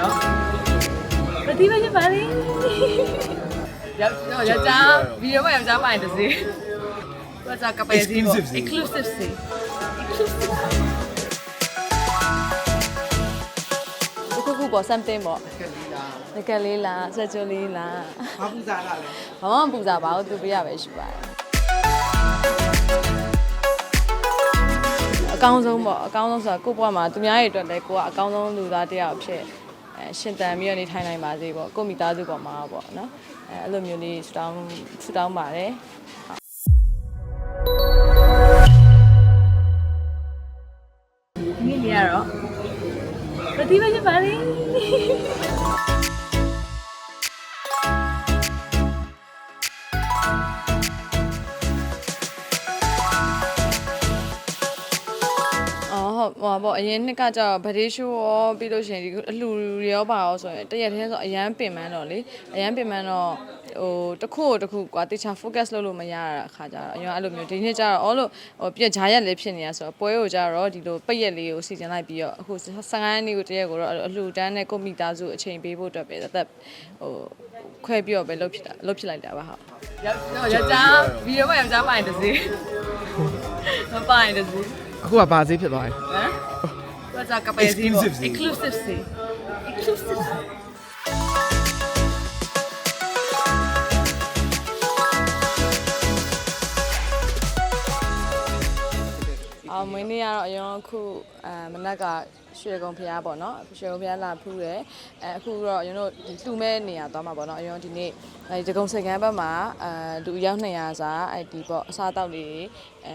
တော့မတိမဖြစ်ပါလေရောက်တော့ယောက်ျားဗီဒီယိုမှာယောက်ျားပါရင်တစ်စီတော့ကြကပယ်စီပေါ့ Exclusive စီ exclusive စီခုခုပေါ့ something ပေါ့ကလေးလားငကလေးလားဆက်ကျွလေးလားဘာပူစားတာလဲဘာမှမပူစားပါဘူးသူပြရပဲရှိပါတယ်အကောင်းဆုံးပေါ့အကောင်းဆုံးဆိုတာကိုယ့်ဘဝမှာသူများရဲ့အတွက်လည်းကိုကအကောင်းဆုံးလူသားတစ်ယောက်ဖြစ်အဲ ရှင်တန်ပြီးတော့နေထိုင်နိုင်ပါစေပေါ့ကိုယ့်မိသားစုပေါ်မှာပေါ့နော်အဲအဲ့လိုမျိုးလေးဆူတောင်းဆူတောင်းပါတယ်ဒီနေ့နေရတော့မတိမဖြစ်ပါလေ ဟုတ်ဟိုပါပေါ့အရင်နှစ်ကကျတော့ဗဒေးရှိုးရောပြီးလို့ရှိရင်ဒီအလှူရောပါရောဆိုရင်တရက်တည်းဆိုအရန်ပင်ပန်းတော့လေအရန်ပင်ပန်းတော့ဟိုတစ်ခုကိုတစ်ခုကွာတေချာ focus လုပ်လို့မရတာအခါကျတော့အရင်အဲ့လိုမျိုးဒီနေ့ကျတော့အော်လို့ဟိုပြက်ဂျာရက်လေးဖြစ်နေတာဆိုတော့ပွဲကိုကျတော့ဒီလိုပိတ်ရက်လေးကိုစီစဉ်လိုက်ပြီးတော့အခု15ရက်နေ့ကိုတရက်ကိုတော့အလှူတန်းနဲ့ကိုမိသားစုအချိန်ပေးဖို့အတွက်ပဲသက်သက်ဟိုခွဲပြီးတော့ပဲလုပ်ဖြစ်တာလုပ်ဖြစ်လိုက်တာပါဟုတ်ယောက်တော့ယောက်ျားဗီဒီယိုမှာယောက်ျားပါရင်တစ်စီမပါရင်တစ်စီအခုကဘာဈေးဖြစ်သွားလဲဟမ် တော့ကြကပယ်စီပေါ့ Exclusive စီ exclusive စီ exclusive တော့အရင်အခုအဲမနက်ကရွှေကုံဖျားပေါ့နော်ရွှေကုံဖျားလာဖူးတယ်အဲအခုတော့အရင်တို့ဒီလှူမဲ့နေရာသွားမှာပေါ့နော်အရင်ဒီနေ့အဲဒီကုံစကန်ဘက်မှာအဲလူအယောက်200စာအဲဒီပေါ့အစားအသောက်လေးအဲ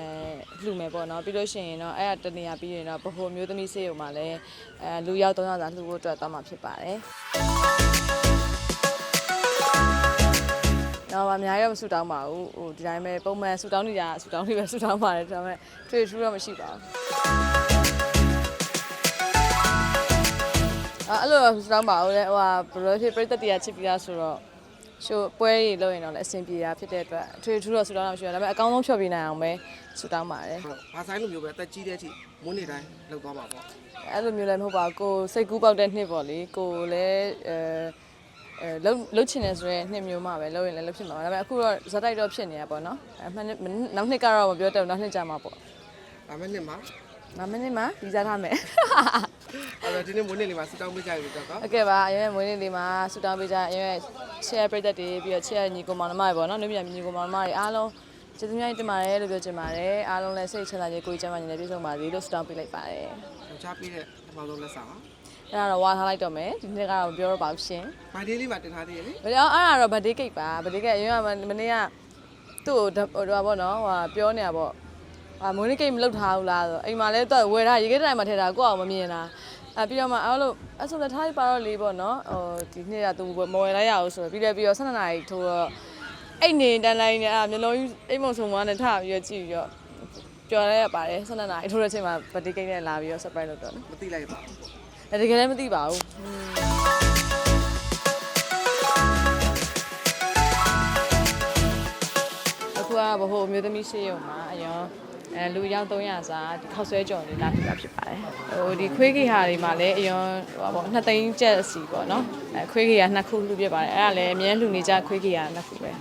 လှူမယ်ပေါ့နော်ပြီးလို့ရှိရင်တော့အဲ့ဒါတနေရာပြီးရင်တော့ဗဟိုမျိုးသမီးစေးရုံမှာလည်းအဲလူယောက်300စာလှူဖို့အတွက်သွားမှာဖြစ်ပါတယ် တော့အများကြီးတော့မဆူတောင်းပါဘူးဟိုဒီတိုင်းပဲပုံမှန်ဆူတောင်းနေကြဆူတောင်းနေပဲဆူတောင်းပါတယ်ဒါပေမဲ့ထွေထူးတော့မရှိပါဘူးအဲ့အဲ့လိုတော့ဆူတောင်းပါဦးလေဟိုဟာဘယ်လိုဖြစ်ပြည့်တက်တရားချစ်ပြီးသားဆိုတော့ရှိုးပွဲကြီးလုပ်ရင်တော့လည်းအဆင်ပြေတာဖြစ်တဲ့အတွက်ထွေထူးတော့ဆူတောင်းတော့မရှိဘူးဒါပေမဲ့အကောင်းဆုံးဖြော်ပြနိုင်အောင်ပဲဆူတောင်းပါတယ်ဘာဆိုင်လိုမျိုးပဲအသက်ကြီးတဲ့အထိမွန်းနေတိုင်းလောက်သွားပါပေါ့အဲ့လိုမျိုးလည်းမဟုတ်ပါဘူးကိုစိတ်ကူးပေါက်တဲ့နှစ်ပေါ့လေကိုလည်းအဲ အဲလှုပ်လှုပ်ချင်တယ်ဆိုရင်နှစ်မျိုးမှပဲလှုပ်ရင်လည်းလှုပ်ဖြစ်မှာပါဒါပေမဲ့အခုတော့ဇက်တိုက်တော့ဖြစ်နေတာပေါ့နော်အဲမှနှစ်နောက်နှစ်ကတော့မပြောတော့နောက်နှစ်ကြာမှာပေါ့။ဒါမှနှစ်မှာနောက်နှစ်မှဒီစားထားမယ်အဲ့တော့ဒီနေ့မွေးနေ့လေးမှာစတောင်းပေးကြရပြီတော့ကောဟုတ်ကဲ့ပါအရင်ကမွေးနေ့လေးမှာဆူတောင်းပေးကြအရင်က share ပြည်သက်တွေပြီးတော့ share ညီကောင်မောင်နှမတွေပေါ့နော်နှုတ်ပြန်ညီကောင်မောင်နှမတွေအားလုံးကျေးဇူးများတင်ပါတယ်လို့ပြောချင်ပါတယ်အားလုံးလည်းစိတ်ချမ်းသာခြင်းကိုယ်ကျမ်းမာခြင်းနဲ့ပြည့်စုံပါစေလို့ဆူတောင်းပေးလိုက်ပါတယ်။ချားပေးတဲ့ပထမဆုံးလက်ဆောင်။ အဲ့ဒါတော့ဝါထားလိုက်တော့မယ်ဒီနေ့ကတော့မပြောတော့ပါဘူးရှင်ဘာဒီလေးမှာတင်ထားသေးရဲ့လေဘယ်တော့အဲ့ဒါတော့ဗဒေးကိတ်ပါဗဒေးကိတ်အရင်ကမနေ့ကသူ့ကိုဟိုတော့ဗောနော်ဟိုပြောနေတာဗောအာမွေးနေ့ကိတ်မလုပ်ထားဘူးလားဆိုအိမ်မှာလဲတော့ဝယ်ထားရေကိတ်တိုင်းမှာထည့်တာကိုယ့်အောင်မမြင်တာအဲပြီးတော့မှအဲ့လိုအဲ့ဆိုလက်ထားပါတော့လေးဗောနော်ဟိုဒီနေ့ကသူမဝယ်လိုက်ရအောင်ဆိုတော့ပြီးတယ်ပြီးတော့12နာရီထိုးတော့အိတ်နေတန်းလိုက်နေအဲ့မျိုးလုံးအိမ်မုံဆုံမနဲ့ထားပြီးတော့ကြည့်ပြီးတော့ပြောရရပါတယ်12နာရီထိုးတဲ့အချိန်မှာဗဒေးကိတ်နဲ့လာပြီးတော့ surprise လုပ်တော့နော်မသိလိုက်ပါဘူးအဲ တကယ်လည်းမသိပါဘူးအခုကဘဟိုအမျိုးသမီးရှိရုံမှာအရင်အဲလူရောက်300စာဒီခောက်ဆွဲကြော်လေးလာပြတာဖြစ်ပါတယ်ဟိုဒီခွေးခေဟာတွေမှာလည်းအရင်ဟိုပေါ့နှစ်သိန်းကျပ်စီပေါ့နော်အဲခွေးခေဟာနှစ်ခုလှူပြပါတယ်အဲ့ဒါလည်းအများလှူနေကြခွေးခေဟာနှစ်ခုပဲ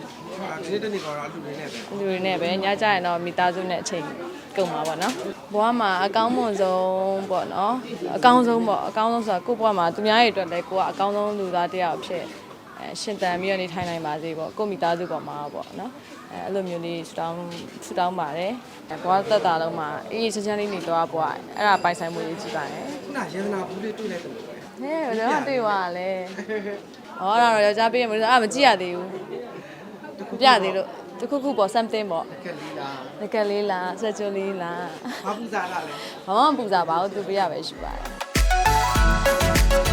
ဒီနေ့တနေ့ကတော့လူတွေနဲ့ပဲလူတွေနဲ့ပဲညကြရင်တော့မိသားစုနဲ့အချိန်ကုန်ပါပေါ့နော်ဘဝမှာအကောင်းမွန်ဆုံးပေါ့နော်အကောင်းဆုံးပေါ့အကောင်းဆုံးဆိုတာကိုယ့်ဘဝမှာသူများရဲ့အတွက်လည်းကိုကအကောင်းဆုံးလူသားတစ်ယောက်ဖြစ်အဲရှင်တန်ပြီးတော့နေထိုင်နိုင်ပါစေပေါ့ကိုယ့်မိသားစုပေါ်မှာပေါ့နော်အဲအဲ့လိုမျိုးလေးဆူတောင်းဆူတောင်းပါတယ်အဲဘဝသက်တာလုံးမှာအေးအေးချမ်းချမ်းလေးနေတော့ဘဝအဲ့ဒါပိုင်ဆိုင်မှုရေးကြည့်ပါတယ်ခုနရေနာဘူးလေးတွေ့လိုက်တယ်ပဲဟဲ့ဘယ်တော့မှတွေ့သွားလဲဟောဒါတော့ယောက်ျားပေးရမလို့အဲ့မကြည့်ရသေးဘူးမ ပြသေးလို့တခုခုပေါ့ something ပေါ့ကလေးလားတကယ်လေးလားဆက်ကျွလေးလားဘာပူဇာလားလဲဘာမှမပူဇာပါဘူးသူပြရပဲရှိပါတယ်